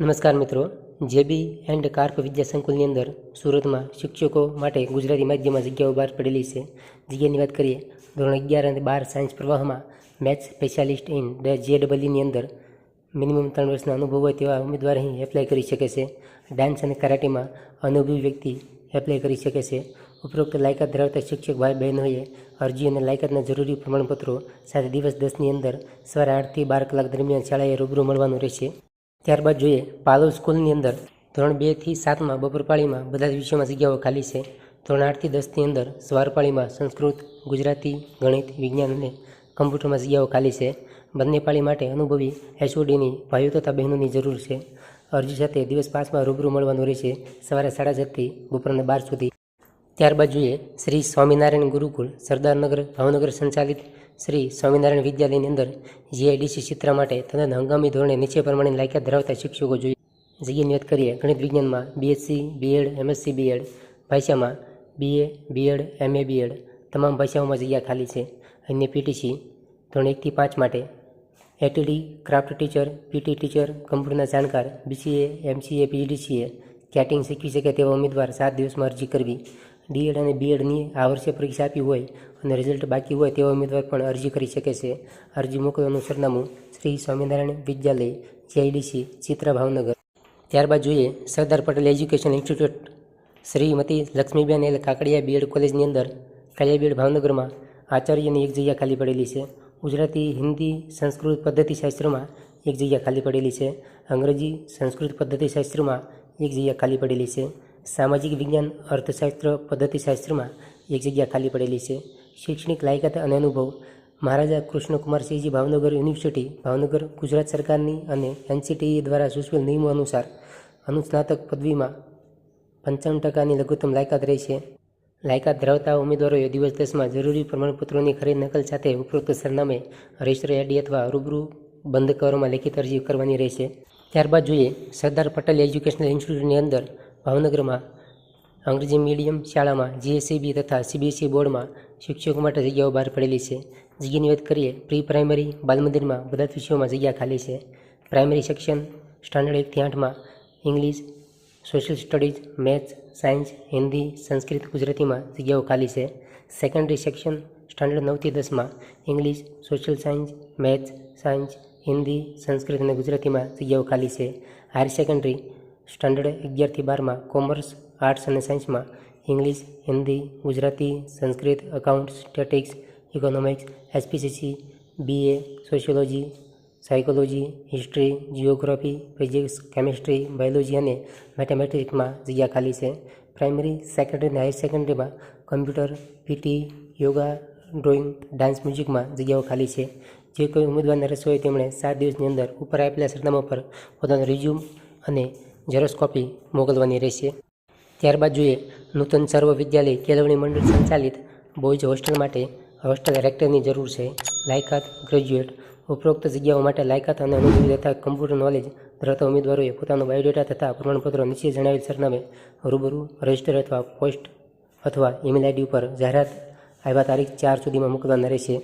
નમસ્કાર મિત્રો. જેબી and carp વિદ્યા સંકુલની અંદર સુરતમાં શિક્ષકો માટે ગુજરાતી માધ્યમમાં જગ્યાઓ બહાર પડેલી છે. જગ્યાની વાત કરીએ, ધોરણ અગિયાર અને બાર સાયન્સ પ્રવાહમાં મેથ્સ સ્પેશિયાલિસ્ટ ઇન જે ડબલઈની અંદર મિનિમમ ત્રણ વર્ષના અનુભવ હોય તેવા ઉમેદવાર અહીં એપ્લાય કરી શકે છે. ડાન્સ અને કરાટેમાં અનુભવી વ્યક્તિ એપ્લાય કરી શકે છે. ઉપરોક્ત લાયકાત ધરાવતા શિક્ષક ભાઈ બહેનોએ અરજી અને લાયકાતના જરૂરી પ્રમાણપત્રો સાથે દિવસ દસની અંદર સવારે આઠથી બાર કલાક દરમિયાન શાળાએ રૂબરૂ મળવાનું રહેશે. ત્યારબાદ જોઈએ, પાલોલ સ્કૂલની અંદર ધોરણ બેથી સાતમાં બપોરપાળીમાં બધા જ વિષયોમાં જગ્યાઓ ખાલી છે. ધોરણ આઠથી દસની અંદર સવારપાળીમાં સંસ્કૃત, ગુજરાતી, ગણિત, વિજ્ઞાન અને કમ્પ્યુટરમાં જગ્યાઓ ખાલી છે. બંને પાળી માટે અનુભવી એચઓડીની ભાઈઓ તથા બહેનોની જરૂર છે. અરજી સાથે દિવસ પાંચમાં રૂબરૂ મળવાનું રહેશે સવારે સાડા સાતથી બપોરના બાર સુધી. ત્યારબાદ જોઈએ, શ્રી સ્વામિનારાયણ ગુરુકુળ, સરદારનગર ભાવનગર સંચાલિત શ્રી સ્વામિનારાયણ વિદ્યાલયની અંદર જીઆઈડીસી ચિત્ર માટે તદ્દન હંગામી ધોરણે નીચે પ્રમાણે લાયકાત ધરાવતા શિક્ષકો જોઈએ જગ્યાની વાત કરીએ, ગણિત વિજ્ઞાનમાં બીએસસી બીએડ એમએસસી બીએડ ભાષામાં બીએ બીએડ એમએ બીએડ તમામ ભાષાઓમાં જગ્યા ખાલી છે. અન્ય પીટીસી ધોરણ એકથી પાંચ માટે ATD craft teacher PT teacher કમ્પ્યુટરના જાણકાર બીસીએ એમસીએ પીજીડીસીએ કેટિંગ શીખવી શકે તેવા ઉમેદવાર સાત દિવસમાં અરજી કરવી. ડીએડ અને બીએડની આ વર્ષે પરીક્ષા આપી હોય અને રિઝલ્ટ બાકી હોય તેવા ઉમેદવાર પણ અરજી કરી શકે છે. અરજી મોકલવાનું સરનામું શ્રી સ્વામિનારાયણ વિદ્યાલય જીઆઈડીસી ચિત્રા ભાવનગર ત્યારબાદ જોઈએ Sardar Patel education institute Shrimati Laxmiben L Kakadiya BEd કોલેજની અંદર કાલિયા બીએડ ભાવનગરમાં આચાર્યની એક જગ્યા ખાલી પડેલી છે. ગુજરાતી, હિન્દી, સંસ્કૃત પદ્ધતિશાસ્ત્રમાં એક જગ્યા ખાલી પડેલી છે. અંગ્રેજી, સંસ્કૃત પદ્ધતિશાસ્ત્રમાં એક જગ્યા ખાલી પડેલી છે. સામાજિક વિજ્ઞાન, અર્થશાસ્ત્ર, પદ્ધતિશાસ્ત્રમાં એક જગ્યા ખાલી પડેલી છે. શૈક્ષણિક લાયકાત અને અનુભવ. મહારાજા કૃષ્ણકુમારસિંહજી ભાવનગર યુનિવર્સિટી, ભાવનગર, ગુજરાત સરકારની અને એનસીટીઈ દ્વારા સૂચવેલ નિયમો અનુસાર અનુસ્નાતક પદવીમાં પંચાવન ટકાની લઘુત્તમ લાયકાત રહેશે લાયકાત ધરાવતા ઉમેદવારોએ દિવસ દસમાં જરૂરી પ્રમાણપત્રોની ખરીદ નકલ સાથે ઉપરોક્ત સરનામે રજિસ્ટર એડી અથવા રૂબરૂ બંધ કવરમાં લેખિત અરજી કરવાની રહેશે. ત્યારબાદ જોઈએ સરદાર પટેલ એજ્યુકેશનલ ઇન્સ્ટિટ્યૂટની અંદર ભાવનગરમાં અંગ્રેજી મીડિયમ શાળામાં જીએસસીબી તથા સીબીએસઈ બોર્ડમાં શિક્ષકો માટે જગ્યાઓ બહાર પડેલી છે. જગ્યાની વાત કરીએ પ્રી પ્રાઇમરી બાલમંદિરમાં બધા જ વિષયોમાં જગ્યા ખાલી છે. પ્રાઇમરી સેક્શન સ્ટાન્ડર્ડ એકથી આઠમાં English, social studies, maths, science, Hindi, Sanskrit, ગુજરાતીમાં જગ્યાઓ ખાલી છે. સેકન્ડરી સેક્શન સ્ટાન્ડર્ડ નવથી દસમાં English, social science, maths, science, Hindi, Sanskrit અને ગુજરાતીમાં જગ્યાઓ ખાલી છે. હાયર સેકન્ડરી સ્ટાન્ડર્ડ અગિયારથી બારમાં કોમર્સ, આર્ટ્સ અને સાયન્સમાં English, Hindi, Gujarati, Sanskrit, accounts, statistics, economics, SPCC, BA, sociology, psychology, history geography physics, chemistry, biology અને મેથેમેટિક્સમાં જગ્યા ખાલી છે. પ્રાઇમરી, સેકન્ડરી અને higher સેકન્ડરીમાં computer, PT, yoga, drawing, dance, મ્યુઝિકમાં જગ્યાઓ ખાલી છે. જે કોઈ ઉમેદવારને રસ હોય, તેમણે સાત દિવસની અંદર ઉપર આપેલા સરનામા પર પોતાનું રિઝ્યુમ અને ઝેરોક્સ કોપી મોકલવાની રહેશે. ત્યારબાદ જોઈએ, નૂતન સર્વ વિદ્યાલય કેળવણી મંડળ સંચાલિત બોયઝ હોસ્ટેલ માટે હોસ્ટેલ રેક્ટરની જરૂર છે. લાયકાત, ગ્રેજ્યુએટ, ઉપરોક્ત જગ્યાઓ માટે લાયકાત અને અનુભવી તથા કમ્પ્યુટર નોલેજ ધરાવતા ઉમેદવારોએ પોતાનો બાયોડેટા તથા પ્રમાણપત્રો નીચે જણાવેલ સરનામે રૂબરૂ રજિસ્ટર અથવા પોસ્ટ અથવા ઈમેલ આઈડી ઉપર જાહેરાત આવ્યા તારીખ ચાર સુધીમાં મોકલવાના રહેશે.